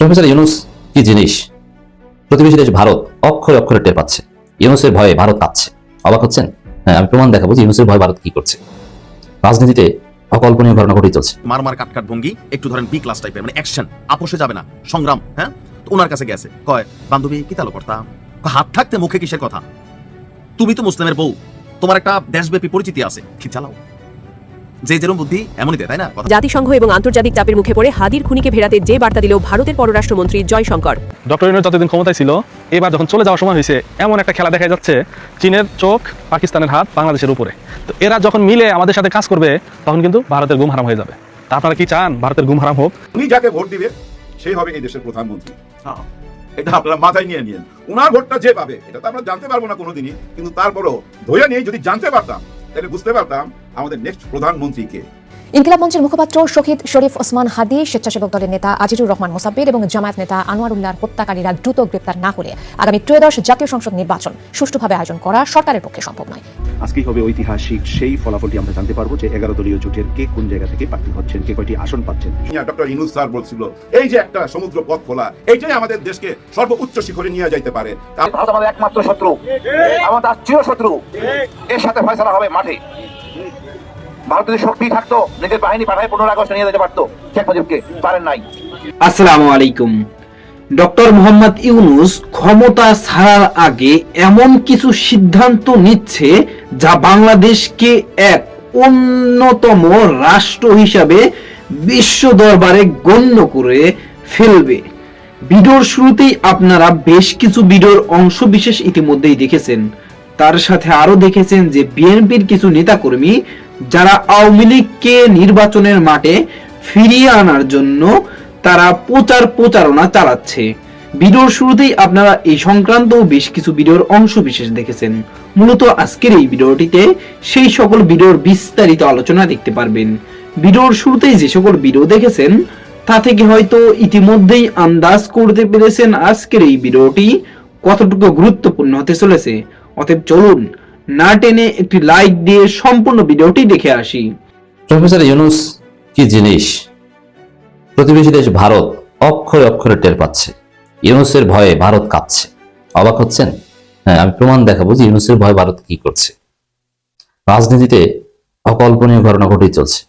Professor Yunus কি জিনিস? প্রতিবেশী দেশ ভারত অক্ষরে অক্ষরে টের পাচ্ছে। ইউনুসের ভয়ে ভারত কাঁপছে। অবাক হচ্ছেন? হ্যাঁ আমি প্রমাণ দেখাবো যে ইউনুসের ভয়ে ভারত কি করছে। রাজনীতিতে অকল্পনীয় ঘটনা ঘটেই চলছে। মার মার কাট কাট ভঙ্গি, একটু ধরেন বি ক্লাস টাইপের মানে অ্যাকশন আপোষে যাবে না, সংগ্রাম হ্যাঁ? তো ওনার কাছে গেছে, কয়, বান্ধবী, কি তালো করতাম হাত থাকতে মুখে কিসের কথা? তুমি তো মুসলিমের বউ, তোমার একটা দেশব্যাপী পরিচিতি আছে, কি চালাও? যে যেরকম বুদ্ধি এমনই দেয় তাই না? জাতিসংঘ এবং আন্তর্জাতিক চাপের মুখে পড়ে হাদির খুনিকে ফেরাতে যে বার্তা দিল ভারতের পররাষ্ট্রমন্ত্রী জয়শঙ্কর। ডক্টর ইউনুস যতদিন ক্ষমতায় ছিল এবার যখন চলে যাওয়ার সময় হয়েছে এমন একটা খেলা দেখা যাচ্ছে চীনের চোখ পাকিস্তানের হাত বাংলাদেশের উপরে। তো এরা যখন মিলে আমাদের সাথে কাজ করবে তখন কিন্তু ভারতের ঘুম হারাম হয়ে যাবে। তা আপনারা কি চান? ভারতের ঘুম হারাম হোক। উনি যাকে ভোট দিবে সেই হবে এই দেশের প্রধানমন্ত্রী। হ্যাঁ, এটা আপনারা মাথায় নিয়ে নিন ওনার ভোটটা যে পাবে এটা তো আমরা জানতে পারব না কোনোদিনই কিন্তু তারপরও ধরে নিয়ে যদি জানতে পারতাম তাহলে বুঝতে পারতাম আমাদের নেক্সট প্রধানমন্ত্রী কে। ইনকিলাব মঞ্চের মুখপাত্র শহীদ শরীফ ওসমান হাদি স্বেচ্ছাসেবক দলের নেতা আজিজুর রহমান মোসাব্বির এবং জামায়াত নেতা আনোয়ার উল্লাহর হত্যাকারীরা দ্রুত গ্রেপ্তার না হলে আগামী ত্রয়োদশ জাতীয় সংসদ নির্বাচন সুষ্ঠুভাবে আয়োজন করা সরকারের পক্ষে সম্ভব নয়। আজকেই হবে ঐতিহাসিক সেই ফলাফলটি আমরা জানতে পারব যে এগারো দলীয় জোটের কে কোন জায়গা থেকে প্রার্থী হচ্ছেন কে কয়টি আসন পাচ্ছেন। ডক্টর ইনুস স্যার বলছিল এই যে একটা সমুদ্র পথ খোলা এইটাই আমাদের দেশকে সর্বোচ্চ শিখরে নিয়ে যাইতে পারে। ভারত আমাদের একমাত্র শত্রু আমাদের চির শত্রু এর সাথে ফয়সলা হবে মাঠে। ভারত যদি শক্তি থাকতো, নিজের বাহিনী পাঠায় পনেরো আগস্ট নিয়ে যেতে পারতো, শেখ মুজিবকে, পারেন নাই। আসসালামু আলাইকুম। ডক্টর মোহাম্মদ ইউনুস ক্ষমতা ছাড়ার আগে এমন কিছু সিদ্ধান্ত নিচ্ছে যা বাংলাদেশকে এক অন্যতম রাষ্ট্র হিসাবে বিশ্ব দরবারে গণ্য করে ফেলবে। ভিডিওর শুরুতেই আপনারা বেশ কিছু ভিডিওর অংশ বিশেষ ইতিমধ্যেই দেখেছেন। তার সাথে আরও দেখেছেন যে বিএনপির কিছু নেতাকর্মী যারা আওয়ামী লীগকে নির্বাচনের মাঠে ফিরিয়ে আনার জন্য তারা প্রচার প্রচারণা চালাচ্ছে। ভিডিওর শুরুতেই আপনারা এই সংক্রান্ত বেশ কিছু ভিডিওর অংশ বিশেষ দেখেছেন। মূলত আজকের এই ভিডিওটিতে সেই সকল ভিডিওর বিস্তারিত আলোচনা দেখতে পারবেন। ভিডিওর শুরুতেই যে সকল ভিডিও দেখেছেন, তা থেকে হয়তো ইতিমধ্যেই আন্দাজ করতে পেরেছেন আজকের এই ভিডিওটি কতটুকু গুরুত্বপূর্ণ হতে চলেছে। অতএব চলুন না টেনে একটি লাইক দিয়ে সম্পূর্ণ ভিডিওটি দেখে আসি। প্রফেসর ইউনুস, কি জিনিস? প্রতিবেশী দেশ ভারত অক্ষরে অক্ষরে টের পাচ্ছে। ইউনুসের ভয়ে ভারত কাঁপছে। অবাক হচ্ছেন? হ্যাঁ আমি প্রমাণ দেখাবো যে ইউনুসের ভয়ে ভারত কি করছে। রাজনীতিতে অকল্পনীয় ঘটনা ঘটেই চলছে।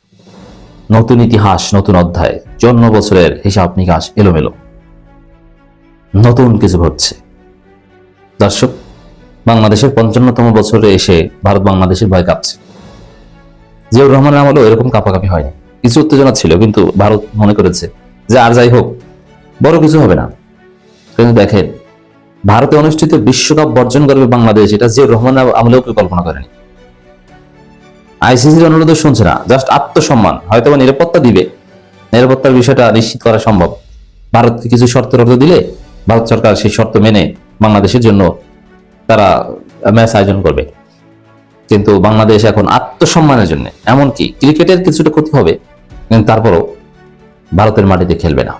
নতুন ইতিহাস, নতুন অধ্যায় চন্ন বছরের হিসাব নিকাশ এলোমেলো। নতুন কিছু ঘটছে। দর্শক বাংলাদেশের পঞ্চান্নতম বছরে এসে ভারত বাংলাদেশের ভয় কাঁপছে। জিয়াউর রহমানের আমলেও এরকম কাঁপাকাপি হয়নি। কিছু উত্তেজনা ছিল, কিন্তু ভারত মনে করেছে যে আর যাই হোক, বড় কিছু হবে না। কিন্তু দেখেন, ভারতে অনুষ্ঠিত বিশ্বকাপ বর্জন করবে বাংলাদেশ, এটা জিয়াউর রহমান আমলেও কেউ কল্পনা করেনি। আইসিসির অনুরোধ শুনছে না, জাস্ট আত্মসম্মান হয়তো বা নিরাপত্তা দিবে। নিরাপত্তার বিষয়টা নিশ্চিত করা সম্ভব। ভারতকে কিছু শর্ত রক্ত দিলে ভারত সরকার সেই শর্ত মেনে বাংলাদেশের জন্য তারা ম্যাচ আয়োজন করবে। কিন্তু বাংলাদেশ এখন আত্মসম্মানের জন্য, এমনকি ক্রিকেটের কিছুটা ক্ষতি হবে, কিন্তু তারপরও ভারতের মাটিতে খেলবে না।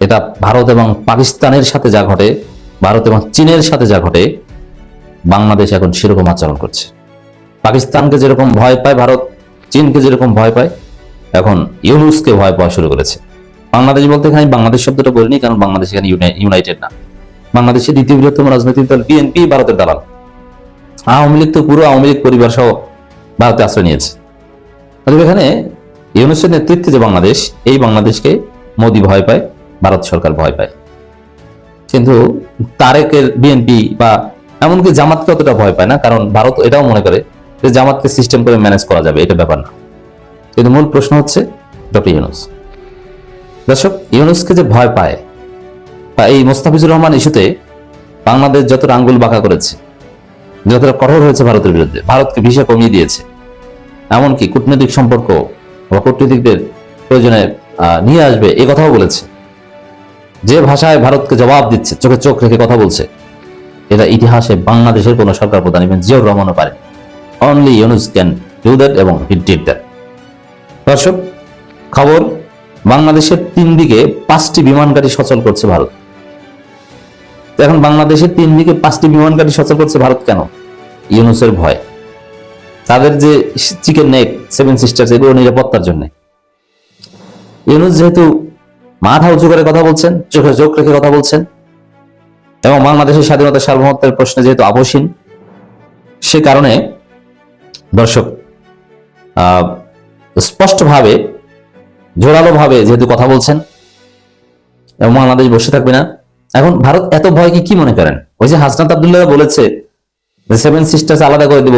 এটা ভারত এবং পাকিস্তানের সাথে যা ঘটে, ভারত এবং চীনের সাথে যা ঘটে, বাংলাদেশ এখন সেরকম আচরণ করছে। পাকিস্তানকে যেরকম ভয় পায় ভারত, চীনকে যেরকম ভয় পায়, এখন ইউনুসকে ভয় পাওয়া শুরু করেছে। বাংলাদেশ বলতে এখানে বাংলাদেশ শব্দটা বলিনি, কারণ বাংলাদেশ এখানে ইউনাই- ইউনাইটেড না। বাংলাদেশের দ্বিতীয় বৃহত্তম রাজনৈতিক দল বিএনপি ভারতের দালাল। আওয়ামী লীগ তো পুরো আওয়ামী লীগ পরিবার সহ ভারতে আশ্রয় নিয়েছে। অতএব এখানে ইউনুসের নেতৃত্বে যে বাংলাদেশ, এই বাংলাদেশকে মোদি ভয় পায়, ভারত সরকার ভয় পায়। কিন্তু তারেকের বিএনপি বা এমনকি জামাতকে অতটা ভয় পায় না, কারণ ভারত এটাও মনে করে যে জামাতকে সিস্টেম করে ম্যানেজ করা যাবে, এটা ব্যাপার না। কিন্তু মূল প্রশ্ন হচ্ছে ডক্টর ইউনুস। দর্শক, ইউনুসকে যে ভয় পায় এই মোস্তাফিজুর রহমান ইস্যুতে বাংলাদেশ যতটা আঙ্গুল বাঁকা করেছে, যতটা কঠোর হয়েছে ভারতের বিরুদ্ধে, ভারতকে ভিসা কমিয়ে দিয়েছে। এমনকি কূটনৈতিক সম্পর্ক বা কূটনীতিকদের প্রয়োজনে নিয়ে আসবে এ কথাও বলেছে। যে ভাষায় ভারতকে জবাব দিচ্ছে, চোখে চোখ রেখে কথা বলছে এটা ইতিহাসে বাংলাদেশের কোনো সরকার প্রধান ইভেন জিয়াউর রহমানও পারে only Yunus can do that এবং হি ডিড দ্যাট দর্শক, খবর, বাংলাদেশের তিন দিকে পাঁচটি বিমান গাড়ি সচল করছে ভারত। এখন বাংলাদেশের তিন দিকে পাঁচটি বিমান গাড়ি সচল করছে ভারত কেন? ইউনুসের ভয়। তাদের যে চিকেন নেক, সেভেন সিস্টার্স, এগুলো নিরাপত্তার জন্য। ইউনুস যেহেতু মাথা উঁচু করে কথা বলছেন, চোখে চোখ রেখে কথা বলছেন, এবং বাংলাদেশের স্বাধীনতা সার্বভৌমত্বের প্রশ্নে যেহেতু আপোষহীন, সে কারণে দর্শক স্পষ্টভাবে, জোরালোভাবে যেহেতু কথা বলছেন, এবং বাংলাদেশ বসে থাকবে না এখন ভারত এত ভয়কে কি মনে করেন? ওই যে হাসনাত আবদুল্লাহ বলেছে যে সেভেন সিস্টার্স আলাদা করে দিব।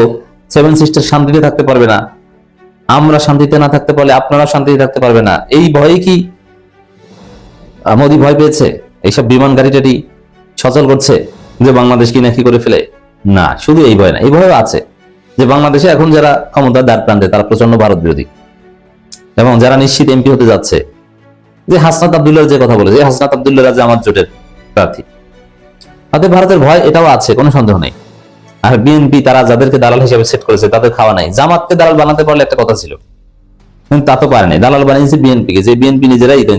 সেভেন সিস্টার শান্তিতে থাকতে পারবে না। আমরা শান্তিতে না থাকতে পারলে আপনারা শান্তিতে থাকতে পারবে না। এই ভয়ে কি মোদী ভয় পেয়েছে? এইসব বিমান গাড়িটারি সচল করছে যে বাংলাদেশ কি নাকি করে ফেলে? না, শুধু এই ভয় না, এই ভয়ও আছে যে বাংলাদেশে এখন যারা ক্ষমতার দ্বার প্রান্তে, তারা প্রচণ্ড ভারত বিরোধী। এবং যারা নিশ্চিত এমপি হতে যাচ্ছে, যে হাসনাত আবদুল্লাহ যে কথা বলেছে, এই হাসনাত আবদুল্লাহ রাজা আমার জোটের। প্রার্থী। তাতে ভারতের ভয় এটাও আছে, কোনো সন্দেহ নেই। আর বিএনপি তারা যাদেরকে দালাল হিসেবে সেট করেছে, তাদের খাওয়া নাই। জামাতকে দালাল বানাতে পারলে একটা কথা ছিল, কিন্তু তা তো পারেনি। দালাল বানিয়েছে বিএনপি কে যে বিএনপি নিজেরাই ঈদ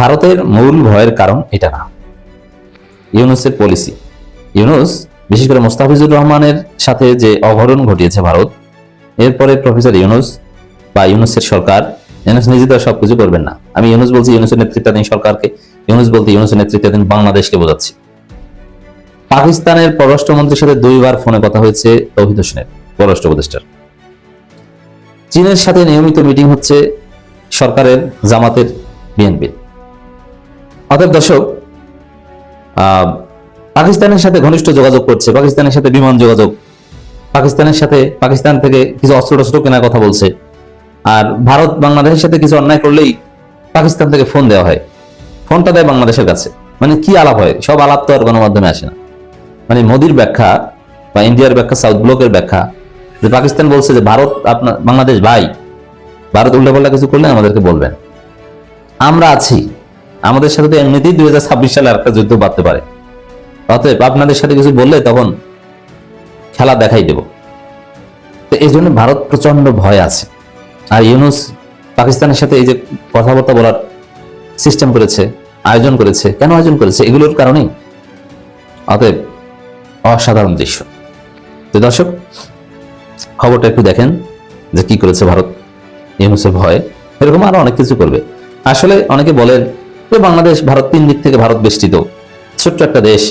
ভারতের মূল ভয়ের কারণ এটা না। ইউনুসের পলিসি ইউনুস, বিশেষ করে মোস্তাফিজুর রহমানের সাথে যে অঘটন ঘটিয়েছে ভারত, এরপরে প্রফেসর ইউনুস বা ইউনুসের সরকার, ইউনুস নিজে তো সবকিছু করবেন না। আমি ইউনুস বলছি, ইউনুসের নেতৃত্বাধীন সরকারকে ইউনুস বলতে ইউনুসের নেতৃত্বাধীন বাংলাদেশকে বোঝাচ্ছি। পাকিস্তানের পররাষ্ট্রমন্ত্রীর সাথে দুইবার ফোনে কথা হয়েছে তৌহিদ হোসেনের, পররাষ্ট্র উপদেষ্টার। চীনের সাথে নিয়মিত মিটিং হচ্ছে সরকারের, জামাতের, বিএনপির। অতএব দর্শক পাকিস্তানের সাথে ঘনিষ্ঠ যোগাযোগ করছে, পাকিস্তানের সাথে বিমান যোগাযোগ, পাকিস্তানের সাথে, পাকিস্তান থেকে কিছু অস্ত্র টস্ত্র কেনার কথা বলছে। আর ভারত, বাংলাদেশের সাথে কিছু অন্যায় করলেই পাকিস্তান থেকে ফোন দেওয়া হয়। ফোনটা দেয় বাংলাদেশের কাছে। মানে কি আলাপ হয়? সব আলাপ তো আর গণমাধ্যমে আসে না। মানে মোদির ব্যাখ্যা বা ইন্ডিয়ার ব্যাখ্যা, সাউথ ব্লকের ব্যাখ্যা, যে পাকিস্তান বলছে যে ভারত আপনার, বাংলাদেশ ভাই, ভারত উল্টাপাল্টা কিছু করলে আমাদেরকে বলবেন। আমরা আছি। আমাদের সাথে তো এমনিতেই দুই হাজার ছাব্বিশ সালে একটা যুদ্ধ বাড়তে পারে। অতএব আপনাদের সাথে কিছু বললে তখন খেলা দেখাই দেব। তো এই জন্য ভারত প্রচণ্ড ভয় আছে। আর ইউনুস পাকিস্তানের সাথে এই যে কথাবার্তা বলার সিস্টেম করেছে, আয়োজন করেছে, কেন আয়োজন করেছে, এগুলোর কারণেই অতএব অসাধারণ দৃশ্য। তো দর্শক, খবরটা একটু দেখেন যে কি করেছে ভারত। ইউনুসের ভয়ে, এরকম আরও অনেক কিছু করবে। আসলে অনেকে বলেন যে বাংলাদেশ ভারত তিন দিক থেকে ভারত বেষ্টিত। ছোট্ট একটা দেশ।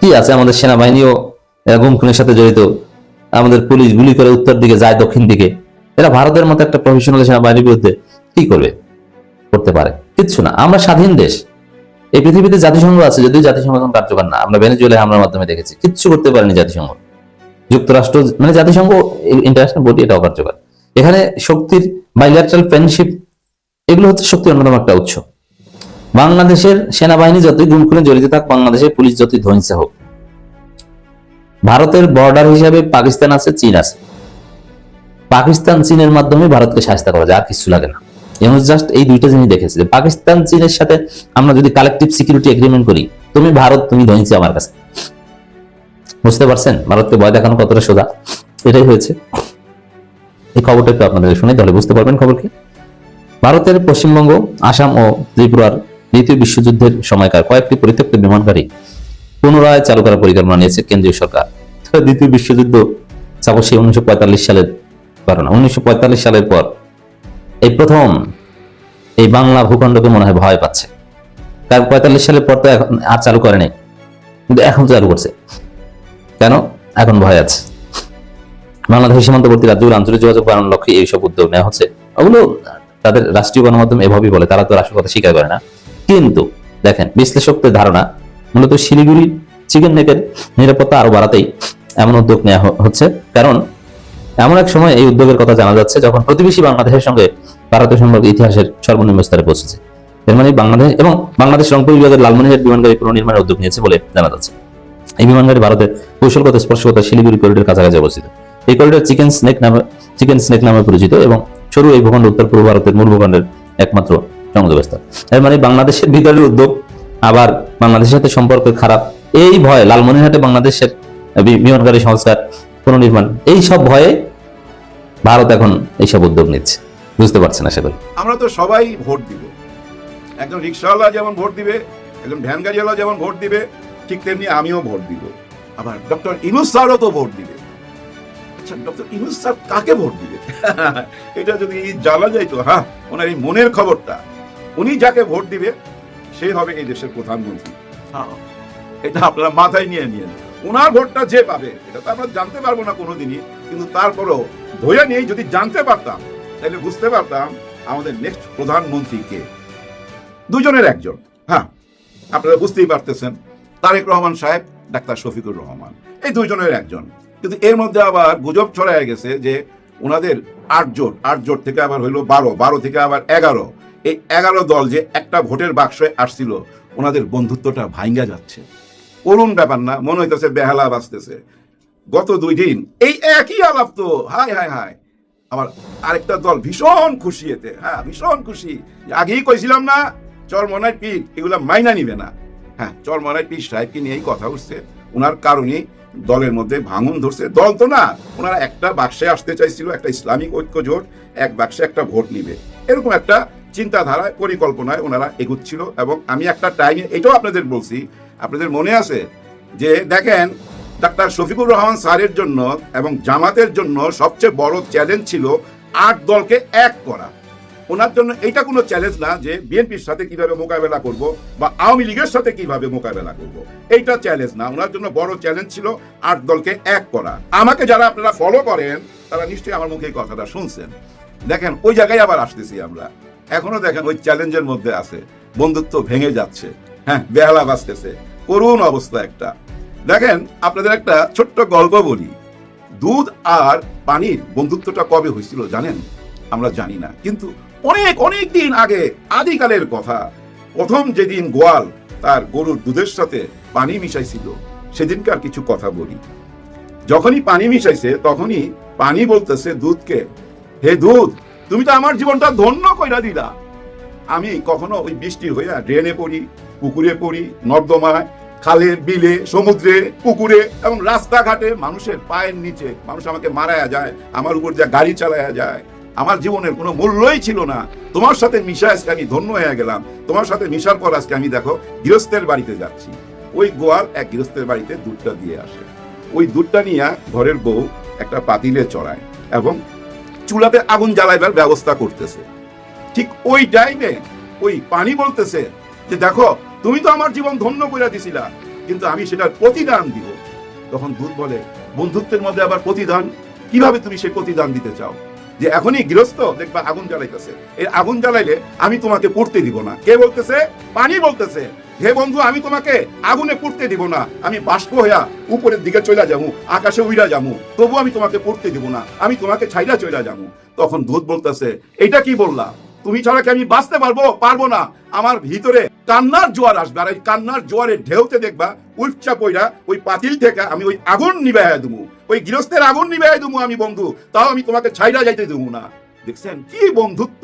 কি আছে আমাদের সেনাবাহিনীও গুম খুনের সাথে জড়িত। আমাদের পুলিশ গুলি করে উত্তর দিকে যায় দক্ষিণ দিকে। এরা ভারতের মতো একটা প্রফেশনাল সেনাবাহিনীর বিরুদ্ধে কি করবে? করতে পারে। কিচ্ছু না, আমরা স্বাধীন দেশ। এই পৃথিবীতে জাতিসংঘ আছে, যদিও জাতিসংঘ এখন কার্যকর না। আমরা ভেনেজুয়েলায় হামলার মাধ্যমে দেখেছি, কিচ্ছু করতে পারেনি জাতিসংঘ। যুক্তরাষ্ট্র মানে জাতিসংঘ ইন্টারন্যাশনাল বডি এটাও কার্যকর। এখানে শক্তির বাইলাটারাল ফ্রেন্ডশিপ এগুলো হচ্ছে শক্তির অন্যতম একটা উৎস। বাংলাদেশের সেনাবাহিনী যতই গুম খুনে জড়িত থাক, বাংলাদেশের পুলিশ যতই ধ্বংসে হোক। ভারতের বর্ডার হিসাবে পাকিস্তান আছে, চীন আছে। পাকিস্তান, চীনের মাধ্যমে ভারতকে সাহায্য করা যায়, আর কিছু লাগে না। জাস্ট এই দুইটা জিনিস দেখেছে যে পাকিস্তান, চীনের সাথে আমরা যদি কালেকটিভ সিকিউরিটি এগ্রিমেন্ট করি, তুমি ভারত, তুমি ধ্বংসি আমার কাছে। বুঝতে পারছেন? ভারতকে ভয় দেখানো কতটা সোজা? এটাই হয়েছে। এই খবরটা একটু আপনাদের শুনে তাহলে বুঝতে পারবেন ভারতের পশ্চিমবঙ্গ, আসাম ও ত্রিপুরার দ্বিতীয় বিশ্বযুদ্ধের সময়কার কয়েকটি পরিত্যক্ত বিমানগাড়ি পুনরায় চালু করার পরিকল্পনা নিয়েছে কেন্দ্রীয় সরকার। দ্বিতীয় বিশ্বযুদ্ধ চাপো সেই উনিশশো সালের ঘটনা উনিশশো সালের পর এই প্রথম এই বাংলা ভূখণ্ডকে মনে হয় ভয় পাচ্ছে। কারণ পঁয়তাল্লিশ সালের পর তো এখন আর চালু করে নাই। কিন্তু এখন চালু করছে। কেন? এখন ভয় আছে। বাংলাদেশের সীমান্তবর্তী রাজ্যগুলো আঞ্চলিক যোগাযোগ বাড়ানোর লক্ষ্যে এইসব উদ্যোগ নেওয়া হচ্ছে। ওগুলো তাদের রাষ্ট্রীয় গণমাধ্যম এভাবেই বলে, তারা তো রাষ্ট্র কথা স্বীকার করে না। কিন্তু দেখেন, বিশ্লেষকদের ধারণা, মূলত শিলিগুড়ি চিকেন নেকের নিরাপত্তা আরও বাড়াতেই এমন উদ্যোগ নেওয়া হচ্ছে। কারণ এমন এক সময় এই উদ্যোগের কথা জানা যাচ্ছে যখন প্রতিবেশী বাংলাদেশের সঙ্গে ভারতের সম্পর্ক ইতিহাসের সর্বনিম্ন স্তরে পৌঁছেছে। এর মানে বাংলাদেশ এবং বাংলাদেশ রংপুর বিভাগের লালমনিরহাট বিমানগাড়ি পুনর্নির্মাণের উদ্যোগ নিয়েছে বলে জানা যাচ্ছে। এই বিমানগাড়ি ভারতের কৌশলগত, স্পর্শগত শিলিগুড়ি করিডোর কাছাকাছি অবস্থিত। এই করিডোর চিকেন স্নেক নামে চিকেন স্নেক নামে পরিচিত এবং সরু এই ভূখণ্ড উত্তর পূর্ব ভারতের মূল ভূখণ্ডের একমাত্র সংযোগস্থল। এর মানে বাংলাদেশের ভিতরের উদ্যোগ, আবার বাংলাদেশের সাথে সম্পর্ক খারাপ, এই ভয় লালমনিরহাটে বাংলাদেশের বিমানগাড়ি সংস্কার পুনর্নির্মাণ। এই সব ভয়ে ভারত এখন এইসব উদ্যোগ নিচ্ছে। বুঝতে পারছেন আশা করি। আমরা তো সবাই ভোট দিব। একজন রিক্সাওয়ালা যেমন ভোট দিবে একজন ভ্যান গাড়িওয়ালা যেমন ভোট দিবে ঠিক তেমনি আমিও ভোট দিব। আবার ডক্টর ইনুস স্যারও তো ভোট দিবে। আচ্ছা ডক্টর ইউনুস স্যার কাকে ভোট দিবে? এটা যদি জানা যাইতো হ্যাঁ ওনার এই মনের খবরটা। উনি যাকে ভোট দিবে সে হবে এই দেশের প্রধানমন্ত্রী। হ্যাঁ, এটা আপনারা মাথায় নিয়ে নিয়েন ওনার ভোটটা যে পাবে, এটা তো আমরা জানতে পারব না কোনোদিনই, কিন্তু তারপরেও ধরে নিয়ে যদি জানতে পারতাম, তাহলে বুঝতে পারতাম আমাদের নেক্সট প্রধানমন্ত্রী কে দুজনের একজন। হ্যাঁ আপনারা বুঝতেই পারতেছেন, তারেক রহমান সাহেব, ডাক্তার শফিকুর রহমান। এই দুজনের একজন। কিন্তু এর মধ্যে আবার গুজব ছড়ায় গেছে যে ওনাদের আট জোট আট জোট থেকে আবার হইল বারো বারো থেকে আবার এগারো। এই এগারো দল যে একটা ভোটের বাক্সে আসছিল, ওনাদের বন্ধুত্বটা ভাঙ্গা যাচ্ছে। করুণ ব্যাপার না, মনে হইতেছে বেহালা বাঁচতেছে। গত দুই দিন, এই একই আলাপ তো হায় হায় হায় আমার আরেকটা দল ভীষণ খুশি এতে হ্যাঁ ভীষণ খুশি। আগেই কইছিলাম না, চরমনায় পিঠ, এগুলা মাইনা নিবে না। হ্যাঁ চরমনায় পিঠ সাহেবকে নিয়েই কথা উঠছে। ওনার কারণে দলের মধ্যে ভাঙন ধরছে। দল তো না ওনারা একটা বাক্সে আসতে চাইছিল, একটা ইসলামিক ঐক্য জোট এক বাক্সে একটা ভোট নিবে। এরকম একটা চিন্তাধারায় পরিকল্পনায় ওনারা এগুচ্ছিল এবং আমি একটা টাইমে এটাও আপনাদের বলছি, আপনাদের মনে আছে যে দেখেন, ডাক্তার শফিকুর রহমান স্যারের জন্য এবং জামাতের জন্য সবচেয়ে বড় চ্যালেঞ্জ ছিল আট দলকে এক করা। ওনার জন্য এটা কোনো চ্যালেঞ্জ না যে বিএনপির সাথে কীভাবে মোকাবেলা করব বা আওয়ামী লীগের সাথে কীভাবে মোকাবেলা করব। এইটা চ্যালেঞ্জ না, ওনার জন্য বড় চ্যালেঞ্জ ছিল আট দলকে এক করা। আমাকে যারা আপনারা ফলো করেন, তারা নিশ্চয়ই আমার মুখে এই কথাটা শুনছেন। দেখেন, ওই জায়গায় আবার আসতেছি আমরা। এখনও দেখেন ওই চ্যালেঞ্জের মধ্যে আছে। বন্ধুত্ব ভেঙে যাচ্ছে। হ্যাঁ বেহালা বাঁচতেছে। করুণ অবস্থা একটা। দেখেন, আপনাদের একটা ছোট্ট গল্প বলি। দুধ আর পানির বন্ধুত্বটা কবে হয়েছিল জানেন? আমরা জানি না। কিন্তু অনেক অনেক দিন আগে আদিকালের কথা। প্রথম যেদিন গোয়াল তার গরুর দুধের সাথে পানি মিশাইছিল, সেদিনকার কিছু কথা বলি। যখনই পানি মিশাইছে, তখনই পানি বলতেছে দুধকে, হে দুধ তুমি তো আমার জীবনটা ধন্য কইরা দিলা। আমি কখনো ওই বৃষ্টি হইয়া ড্রেনে পড়ি, পুকুরে পড়ি, নর্দমায়, খালে, বিলে, সমুদ্রে, পুকুরে এবং রাস্তাঘাটে মানুষের পায়ের নিচে মানুষ আমাকে মারায়া যায়, আমার উপর যা গাড়ি চালায়া যায়। আমার জীবনের কোনো মূল্যই ছিল না। তোমার সাথে মিশা আজকে আমি ধন্য হয়ে গেলাম। তোমার সাথে মিশার পর আজকে আমি দেখো গৃহস্থের বাড়িতে যাচ্ছি। ওই গোয়াল এক গৃহস্থের বাড়িতে দুধটা দিয়ে আসে। ওই দুধটা নিয়ে ঘরের বউ একটা পাতিলে চড়ায় এবং চুলাতে আগুন জ্বালাইবার ব্যবস্থা করতেছে। ঠিক ওই টাইমে ওই পানি বলতেছে যে, দেখো, তুমি তো আমার জীবন ধন্য করে দিছিলা, কিন্তু আমি সেটার প্রতিদান দিব। তখন দুধ বলে, বন্ধুত্বের মধ্যে আবার প্রতিদান? কীভাবে তুমি সে প্রতিদান দিতে চাও? যে এখনই গৃহস্থ দেখবা আগুন জ্বালাইতেছে। এই আগুন জ্বালাইলে আমি তোমাকে পড়তে দিব না। কে বলতেছে? পানি বলতেছে। হে বন্ধু, আমি তোমাকে আগুনে পড়তে দিব না। আমি বাষ্প হইয়া উপরের দিকে চলে যাব আকাশে উইরা যাব তবু আমি তোমাকে পড়তে দিব না। আমি তোমাকে ছাইরা চলে যাব তখন দুধ বলতেছে এটা কি বললা? তুমি ছাড়া কি আমি বাঁচতে পারব? পারব না। আমার ভিতরে কান্নার জোয়ার আসবে। আর এই কান্নার জোয়ারে ঢেউতে দেখবা উচ্চা পইরা ওই পাতিল থেকে আমি ওই আগুন নিবাইয়া দেবো ওই গৃহস্থের আগুন নিবাইয়া দেবো আমি, বন্ধু। তাও আমি তোমাকে ছাইরা যাইতে দেবো না। দেখছেন কি বন্ধুত্ব?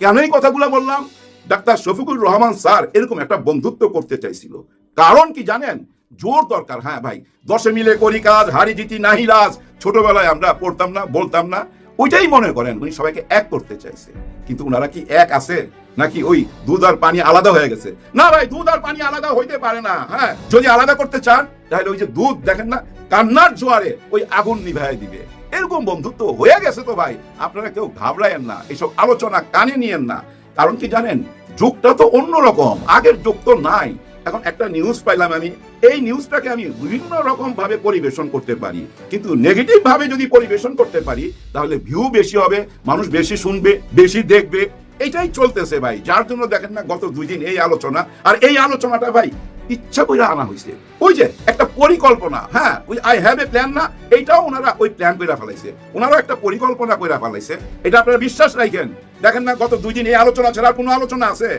কেন এই কথাগুলো বললাম? ডাক্তার শফিকুর রহমান স্যার এরকম একটা বন্ধুত্ব করতে চাইছিল। কারণ কি জানেন? জোর দরকার। হ্যাঁ ভাই, দশে মিলে করি কাজ, হারি জিতি নাহি রাজ। ছোটবেলায় আমরা পড়তাম না, বলতাম না। ওইটাই মনে করেন, উনি সবাইকে এক করতে চাইছে। কিন্তু ওনারা কি এক আছে? নাকি ওই দুধ আর পানি আলাদা হয়ে গেছে? না ভাই, দুধ আর পানি আলাদা হইতে পারে না হ্যাঁ? যদি আলাদা করতে চান, তাহলে ওই যে দুধ, দেখেন না, কান্নার জোয়ারে ওই আগুন নিভাই দিবে। এরকম বন্ধুত্ব হয়ে গেছে তো ভাই, আপনারা কেউ ঘাবড়ায়েন না এইসব আলোচনা কানে নিয়েন না। কারণ কি জানেন, যুগটা তো অন্যরকম, আগের যুগ তো নাই। এখন একটা নিউজ পাইলাম আমি এই নিউজটাকে আমি বিভিন্ন রকম ভাবে পরিবেশন করতে পারি। কিন্তু নেগেটিভ ভাবে যদি পরিবেশন করতে পারি, তাহলে ভিউ বেশি হবে, মানুষ বেশি শুনবে, বেশি দেখবে। এটাই চলতেছে ভাই। যার জন্য দেখেন না, গত দুই দিন এই আলোচনা, আর এই আলোচনাটা ভাই ইচ্ছা করে আনা হয়েছে। ওই যে একটা পরিকল্পনা হ্যাঁ ওই আই হ্যাভ এ প্ল্যান না, এইটাও ওনারা ওই প্ল্যান করে ফেলাইছে। ওনারাও একটা পরিকল্পনা করে ফেলাইছে। এটা আপনারা বিশ্বাস রাখেন। দেখেন না, গত দুই দিন এই আলোচনা ছাড়া কোনো আলোচনা আছে?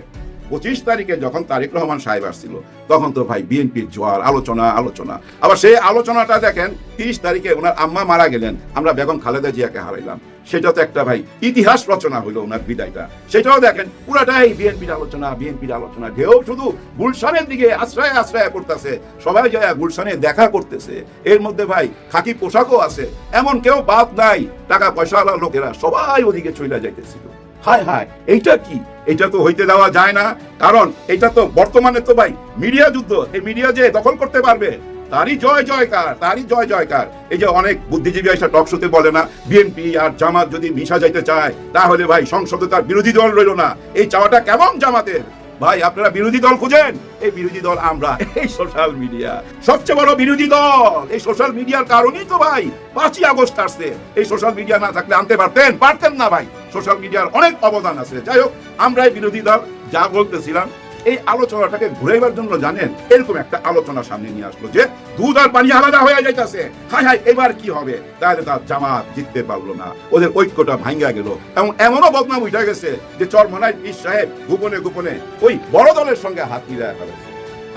পঁচিশ তারিখে যখন তারেক রহমান সাহেব আসছিল, তখন তো ভাই বিএনপির জোয়ার, আলোচনা আলোচনা। আবার সেই আলোচনাটা দেখেন, তিরিশ তারিখে ওনার আম্মা মারা গেলেন, আমরা বেগম খালেদা জিয়াকে হারাইলাম। সেটা তো একটা ভাই ইতিহাস রচনা হলো ওনার বিদায়টা। সেটাও দেখেন, পুরাটাই বিএনপির আলোচনা বিএনপির আলোচনা। ঢেউ শুধু গুলশানের দিকে আশ্রয় আশ্রয় করতেছে সবাই যায় গুলশানে দেখা করতেছে। এর মধ্যে ভাই খাকি পোশাকও আছে, এমন কেউ বাদ নাই টাকা পয়সাওয়ালা লোকেরা সবাই ওদিকে চলে যাইতেছিল। হায় হায়, এইটা কি? এটা তো হইতে দেওয়া যায় না। কারণ এটা তো বর্তমানে তো ভাই মিডিয়া যুদ্ধ। এই মিডিয়া যে দখল করতে পারবে, তারই জয় জয়কার, তারই জয় জয়কার। এই যে অনেক বুদ্ধিজীবী এসে টক শোতে বলে না বিএনপি আর জামাত যদি মিশা যাইতে চায়, তাহলে ভাই সংসদে তার বিরোধী দল রইল না। এই চাওয়াটা কেমন জামাতের? ভাই, আপনারা বিরোধী দল খুঁজেন? এই বিরোধী দল আমরা, এই সোশ্যাল মিডিয়া সবচেয়ে বড় বিরোধী দল। এই সোশ্যাল মিডিয়ার কারণেই তো ভাই পাঁচই আগস্ট আসছে। এই সোশ্যাল মিডিয়া না থাকলে আনতে পারতেন? পারতেন না ভাই। সোশ্যাল মিডিয়ার অনেক অবদান আছে। যাই হোক আমরা এই বিরোধী দল, যা বলতেছিলাম, এই আলোচনাটাকে ঘুরাইবার জন্য জানেন, এরকম একটা আলোচনা সামনে নিয়ে আসলো যে দুধ আর পানি আলাদা হয়ে যাইতেছে। হাই হাই, এবার কি হবে? তাহলে তার জামাত জিততে পারল না। ওদের ঐক্যটা ভাঙ্গা গেল। এবং এমনও বদনাম উঠে গেছে যে চরমনায় পীর সাহেব গোপনে গোপনে ওই বড় দলের সঙ্গে হাত মিলায় ফেলেছে।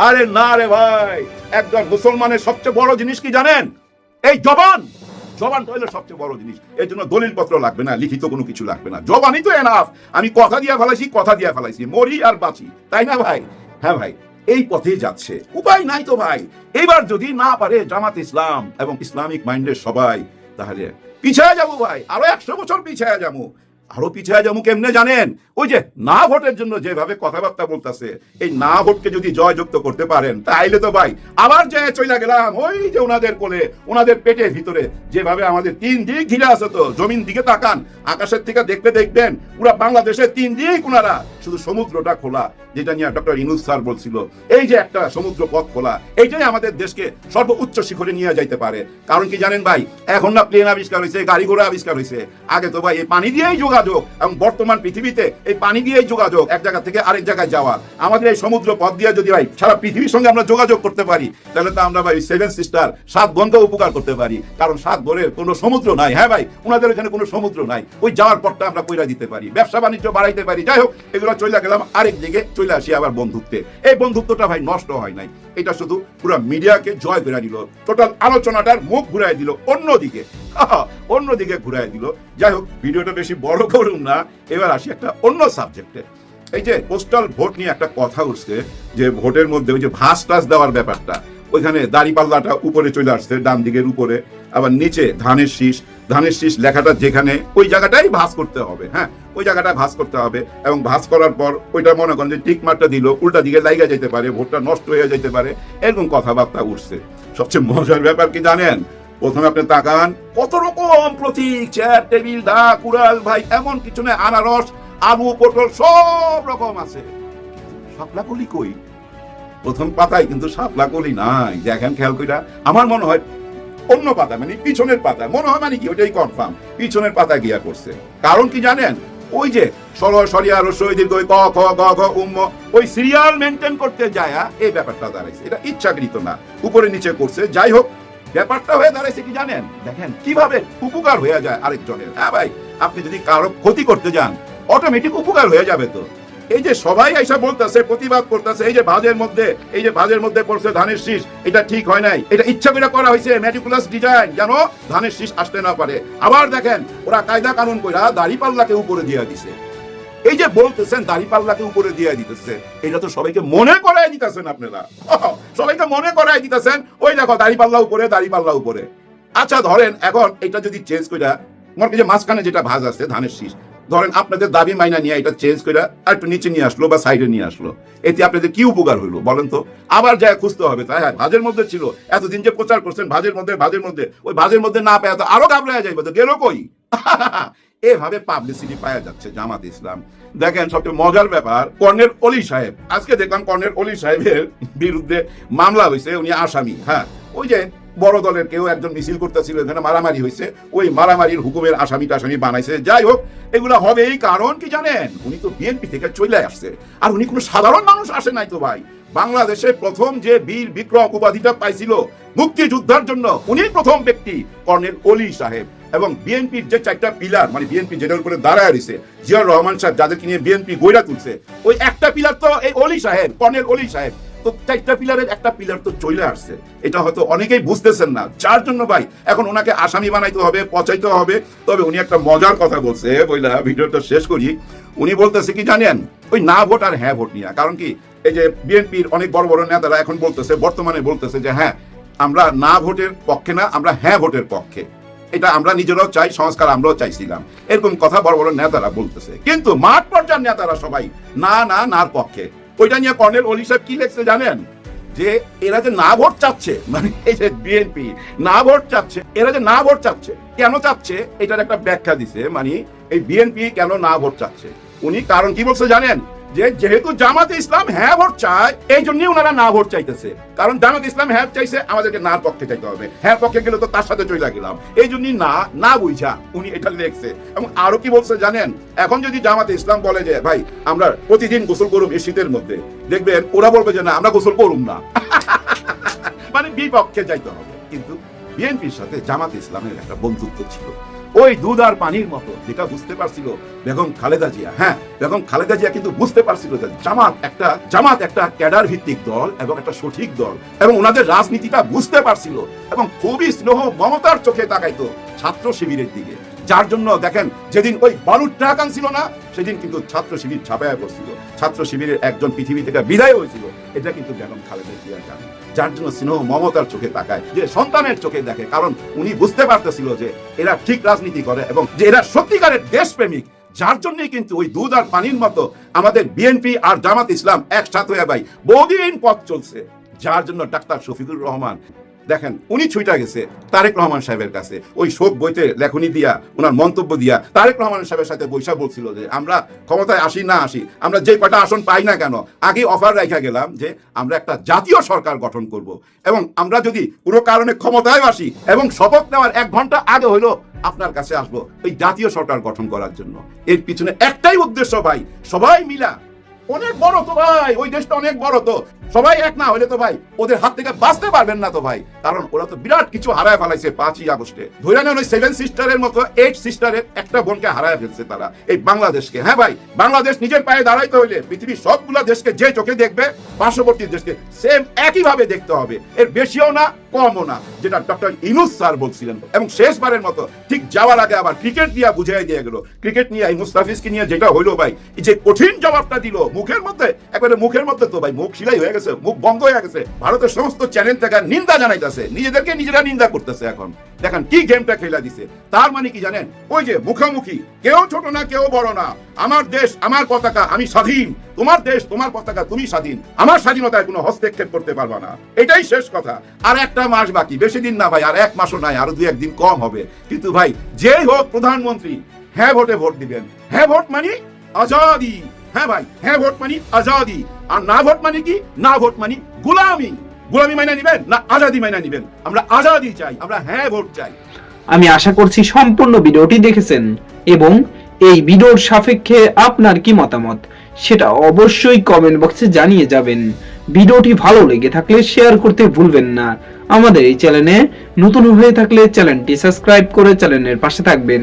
আরে না রে ভাই, একজন মুসলমানের সবচেয়ে বড় জিনিস কি জানেন? এই জবান! জবানটা হলো সবচেয়ে বড় জিনিস। এর জন্য দলিল পত্র লাগবে না, লিখিত কোনো কিছু লাগবে না। জবানই তো এনাফ আমি কথা দিয়া ফেলাইছি, কথা দিয়া ফেলাইছি। মরি আর বাঁচি, তাই না ভাই? হ্যাঁ ভাই, এই পথে যাচ্ছে। উপায় নাই তো ভাই। এবার যদি না পারে জামাত ইসলাম এবং ইসলামিক মাইন্ডের সবাই, তাহলে পিছায় যাব ভাই। আরও একশো বছর পিছায় যাব। আরও পিছিয়ে যাব কেমনে জানেন? ওই যে না ভোটের জন্য যেভাবে কথাবার্তা বলতেছে, এই না ভোটকে যদি জয়যুক্ত করতে পারেন, তাইলে তো ভাই, আবার যে চলে গেলাম, ওই যে ওনাদের কোলে, ওনাদের পেটের ভিতরে, যেভাবে আমাদের তিন দিক ঘিরে আছে তো, জমিন দিকে তাকান, আকাশের থেকে দেখতে দেখবেন, পুরো বাংলাদেশের তিন দিক ওনারা, শুধু সমুদ্রটা খোলা, যেটা নিয়ে ডক্টর ইনুস স্যার বলছিল, এই যে একটা সমুদ্র পথ খোলা, এইটাই আমাদের দেশকে সর্বোচ্চ শিখরে নিয়ে যাইতে পারে। কারণ কি জানেন ভাই, এখন না প্লেন আবিষ্কার হয়েছে গাড়ি ঘোড়া আবিষ্কার হয়েছে আগে তো ভাই এই পানি দিয়েই যোগাযোগ এবং বর্তমান পৃথিবীতে এই পানি দিয়েই যোগাযোগ, এক জায়গা থেকে আরেক জায়গায় যাওয়া। আমাদের এই সমুদ্র পথ দিয়ে যদি ভাই সারা পৃথিবীর সঙ্গে আমরা যোগাযোগ করতে পারি, তাহলে তো আমরা ভাই সেভেন সিস্টার সাত বোনকে উপকার করতে পারি। কারণ সাত বোনের কোনো সমুদ্র নাই। হ্যাঁ ভাই, ওনাদের এখানে কোনো সমুদ্র নাই। ওই যাওয়ার পথটা আমরা কইরা দিতে পারি। ব্যবসা বাণিজ্য বাড়াইতে পারি। যাই হোক, এগুলো চলে গেলাম আরেক দিকে চলে আসি আবার বন্ধুত্বে। এই বন্ধুত্বটা ভাই নষ্ট হয় নাই। এটা শুধু পুরো মিডিয়াকে জয় করে দিল। টোটাল আলোচনাটার মুখ ঘুরাই দিল অন্যদিকে। অন্যদিকে ঘুরাই দিল। যাই হোক, ভিডিওটা বেশি বড় করুন না। এবার আসি একটা অন্য সাবজেক্টে। এই যে পোস্টাল ভোট নিয়ে একটা কথা উঠছে, যে ভোটের মধ্যে ওই যে ভাস টাস দেওয়ার ব্যাপারটা, ওইখানে দাড়িপাল্লাটা উপরে চলে আসছে ডান দিকের উপরে। আবার নিচে ধানের শীষ ধানের শীষ লেখাটা যেখানে, ওই জায়গাটাই ভাস করতে হবে হ্যাঁ? ওই জায়গাটা ভাস করতে হবে এবং ভাস করার পর ওইটা মনে করেন যে টিক মার্কটা দিল, উল্টা দিকে লাইগা যেতে পারে, ভোটটা নষ্ট হয়ে যেতে পারে, এরকম কথাবার্তা উঠছে। সবচেয়ে মজার ব্যাপার কি জানেন? প্রথমে আপনি তাকান, কত রকম প্রতীক, চেয়ার, টেবিল, দা, কুড়াল, ভাই, এমন কিছু নেই আনারস, আলু, পটল, সব রকম আছে। শাপলা কলি কই? প্রথম পাতায় কিন্তু শাপলা কলি নাই, দেখেন খেয়াল কইরা। আমার মনে হয় অন্য পাতা মানে পিছনের পাতা। মনে হয় মানে কি, ওইটাই কনফার্ম পিছনের পাতা গিয়া করছে কারণ কি জানেন? ওই যে ক, খ, গ, ঘ উম ওই সিরিয়াল মেনটেন করতে যায় এই ব্যাপারটা দাঁড়াইছে। এটা ইচ্ছাকৃত না। উপরে নিচে করছে। যাই হোক, ব্যাপারটা হয়ে দাঁড়াইছে কি জানেন? দেখেন কীভাবে উপকার হয়ে যায় আরেকজনের। হ্যাঁ ভাই, আপনি যদি কারও ক্ষতি করতে যান অটোমেটিক উপকার হয়ে যাবে তো। এই যে সবাই এসে বলতেছে, প্রতিবাদ করতেছে, এই যে ভাজের মধ্যে, এই যে ভাজের মধ্যে পড়ছে ধানের শীষ, এটা ঠিক হয় নাই। এটা ইচ্ছা করে করা হয়েছে ম্যাটিকুলাস ডিজাইন যেন ধানের শীষ আসতে না পারে। আবার দেখেন, ওরা কায়দা কানুন কইরা দাড়ি পাল্লাকে উপরে দিয়ে দিছে। এই যে বলতেছেন দাড়ি পাল্লাকে উপরে দিয়ে দিতেছে, এটা তো সবাইকে মনে করাই দিতেছেন আপনারা। সবাইকে মনে করাই দিতেছেন, ওই দেখো দাড়ি পাল্লা উপরে দাড়ি পাল্লা উপরে। আচ্ছা ধরেন, এখন এটা যদি চেঞ্জ করি যে মাঝখানে যেটা ভাজ আছে, ধানের শীষ ধরেন আপনাদের দাবি মাইনা নিয়ে এটা চেঞ্জ করে আর একটু নিচে নিয়ে আসলো বা সাইডে নিয়ে আসলো। এতে আপনাদের কি উপকার হইল বলেন তো? আবার যায় খুঁজতে হবে, তাই হ্যাঁ ভাজের মধ্যে ছিল, এতদিন যে প্রচার করছেন, ভাজের মধ্যে ভাজের মধ্যে, ওই ভাজের মধ্যে না পায় তো আরও ঘাবড়ায় যাইবে তো, গেল কই? এভাবে পাবলিসিটি পাওয়া যাচ্ছে জামাত ইসলাম। দেখেন সবচেয়ে মজার ব্যাপার, কর্নেল অলি সাহেব, আজকে দেখলাম কর্নেল অলি সাহেবের বিরুদ্ধে মামলা হয়েছে উনি আসামি হ্যাঁ। ওই যে বড় দলের কেউ একজন মিছিল করতেছিল, এখানে মারামারি হয়েছে। ওই মারামারির হুকুমের আসামি টাসামি বানাইছে। যাই হোক, এগুলো হবে এই কারণ কি জানেন? উনি তো বিএনপি থেকে চলে আসছে। আর উনি কোনো সাধারণ মানুষ আসে নাই তো ভাই। বাংলাদেশে প্রথম যে বীর বিক্রম উপাধিটা পাইছিল মুক্তিযোদ্ধার জন্য উনি প্রথম ব্যক্তি, কর্নেল অলি সাহেব। এবং বিএনপির যে চারটা পিলার মানে বিএনপি যেটার উপরে দাঁড়ায় রয়েছে, জিয়াউর রহমান সাহেব যাদেরকে নিয়ে বিএনপি গইরা তুলছে, ওই একটা পিলার তো এই অলি সাহেব, কর্নেল অলি সাহেব। পিলারের একটা পিলার তো চলে আসছে। এটা হয়তো অনেকেই বুঝতেছেন না। যার জন্য ভাই, এখন ওনাকে আসামি বানাইতে হবে, পচাইতে হবে। তবে উনি একটা মজার কথা বলছে, বইলা, ভিডিওটা শেষ করি। উনি বলতেছে কি জানেন, ওই না ভোট আর হ্যাঁ ভোট নিয়ে। কারণ কি, এই যে বিএনপির অনেক বড় বড় নেতারা এখন বলতেছে, বর্তমানে বলতেছে যে হ্যাঁ আমরা না ভোটের পক্ষে না, আমরা হ্যাঁ ভোটের পক্ষে। এটা আমরা নিজেরাও চাই, সংস্কার আমরাও চাইছিলাম। এরকম কথা বড় বড় নেতারা বলতেছে। কিন্তু মাঠ পর্যায়ের নেতারা সবাই, না না নার পক্ষে। ওইটা নিয়ে কর্নেল অলি সাহেব কি লেখছে জানেন? যে এরা যে না ভোট চাচ্ছে মানে এই যে বিএনপি না ভোট চাচ্ছে, এরা যে না ভোট চাচ্ছে, কেন চাচ্ছে? এটার একটা ব্যাখ্যা দিছে মানে এই বিএনপি কেন না ভোট চাচ্ছে? উনি কারণ কি বলছে জানেন? যে যেহেতু জামাতে ইসলাম হ্যাঁ ভোট চায়, এই জন্যই ওনারা না ভোট চাইতেছে। কারণ জামাত ইসলাম হ্যাঁ চাইছে, আমাদেরকে না পক্ষে চাইতে হবে। হ্যাঁ পক্ষে গেলে তো তার সাথে চলে গেলাম। এই জন্যই না না বুঝা উনি এটা লেখছে। এবং আরও কি বলছে জানেন? এখন যদি জামাতে ইসলাম বলে যে, ভাই, আমরা প্রতিদিন গোসল করুম এই শীতের মধ্যে। দেখবেন, ওরা বলবে যে, না, আমরা গোসল করুম না। মানে বিপক্ষে যাইতে হবে। কিন্তু বিএনপির সাথে জামাত ইসলামের একটা বন্ধুত্ব ছিল। ওই দুধ আর পানির মতো। যেটা বুঝতে পারছিল বেগম খালেদা জিয়া। হ্যাঁ বেগম খালেদা জিয়া কিন্তু বুঝতে পারছিল যে জামাত একটা জামাত একটা ক্যাডার ভিত্তিক দল এবং একটা সঠিক দল এবং ওনাদের রাজনীতিটা বুঝতে পারছিল এবং খুবই স্নেহ মমতার চোখে তাকাইতো ছাত্র শিবিরের দিকে। যার জন্য দেখেন, যেদিন ওই বালুর ট্রাক আনছিল না, সেদিন কিন্তু ছাত্র শিবির ছাপায়া পড়ছিল। ছাত্র শিবিরের একজন পৃথিবী থেকে বিদায় হয়েছিল। এটা কিন্তু বেগম খালেদা জিয়া জানে যার জন্য স্নেহ মমতার চোখে তাকায়, যে সন্তানের চোখে দেখে, কারণ উনি বুঝতে পারতেছিল যে এরা ঠিক রাজনীতি করে এবং যে এরা সত্যিকারের দেশপ্রেমিক, যার জন্যই কিন্তু ওই দুধ আর পানির মতো আমাদের বিএনপি আর জামাত ইসলাম একসাথে হয়ে ভাই বহুদিন পথ চলছে। যার জন্য ডাক্তার শফিকুর রহমান দেখেন, উনি ছুইটা গেছে তারেক রহমান সাহেবের কাছে। ওই শোক বইতে লেখনি দিয়া ওনার মন্তব্য দিয়া তারেক রহমান সাহেবের সাথে বৈশা বলছিল যে, আমরা ক্ষমতায় আসি না আসি, আমরা যে কটা আসন পাই না কেন, আগে অফার রাখা গেলাম যে, আমরা একটা জাতীয় সরকার গঠন করব। এবং আমরা যদি পুরো কারণে ক্ষমতায় আসি এবং শপথ নেওয়ার এক ঘণ্টা আগে হইল আপনার কাছে আসব এই জাতীয় সরকার গঠন করার জন্য। এর পিছনে একটাই উদ্দেশ্য ভাই, সবাই মিলা, অনেক বড় তো ভাই, ওই দেশটা অনেক বড় তো সবাই এক না হলে তো ভাই, ওদের হাত থেকে বাঁচতে পারবেন না তো ভাই। কারণ ওরা তো বিরাট কিছু হারায় ফেলাইছে পাঁচই আগস্টে। ধরে নেন ওই সেভেন সিস্টারের মতো এইট সিস্টারের একটা বোনকে হারায় ফেলছে তারা, এই বাংলাদেশকে। হ্যাঁ ভাই, বাংলাদেশ নিজের পায়ে দাঁড়াইতে হইলে পৃথিবীর সবগুলা দেশকে যে চোখে দেখবে, পার্শ্ববর্তী দেশকে সেম একইভাবে দেখতে হবে। এর বেশিও না, কমও না, যেটা ডক্টর ইনুস স্যার বলছিলেন। এবং শেষবারের মতো ঠিক যাওয়ার আগে আবার ক্রিকেট দিয়ে বুঝাই দিয়ে গেল। ক্রিকেট নিয়ে মুস্তাফিজকে নিয়ে যেটা হইল ভাই যে কঠিন জবাবটা দিল, মুখের মধ্যে, একবারে মুখের মধ্যে তো ভাই, মুখ সিলাই হয়ে গেছে, মুখ বন্ধ হয়ে গেছে। ভারতের সমস্ত চ্যানেল থেকে নিন্দা জানাইতেছে। নিজেদেরকে নিজেরা নিন্দা করতেছে এখন। দেখেন কি গেমটা খেলা দিছে। তার মানে কি জানেন? ওই যে মুখামুখি। কেউ ছোট না, কেউ বড় না। আমার দেশ, আমার পতাকা, আমি স্বাধীন। তোমার দেশ, তোমার পতাকা, তুমি স্বাধীন। আমার স্বাধীনতায় কোনো হস্তক্ষেপ করতে পারবা না। এটাই শেষ কথা। আর একটা মাস বাকি। বেশি দিন না ভাই, আর এক মাসও নাই, আরও দুই একদিন কম হবে। কিন্তু ভাই, যেই হোক প্রধানমন্ত্রী হ্যাঁ ভোটে ভোট দিবেন। হ্যাঁ ভোট মানে আজাদি। হ্যাঁ ভাই হ্যাঁ ভোট মানে আজাদি। আর না ভোট মানে কি? না ভোট মানে গুলামি। গুলামি মাইনা নিবেন না আজাদি মাইনা নিবেন? আমরা আজাদি চাই, আমরা হ্যাঁ ভোট চাই। আমি আশা করছি সম্পূর্ণ ভিডিওটি দেখেছেন এবং এই ভিডিওর সাপেক্ষে আপনার কি মতামত? সেটা অবশ্যই কমেন্ট বক্সে জানিয়ে যাবেন। ভিডিওটি ভালো লেগে থাকলে শেয়ার করতে ভুলবেন না। আমাদের এই চ্যানেলে নতুন হয়ে থাকলে চ্যানেলটি সাবস্ক্রাইব করে চ্যানেলের পাশে থাকবেন।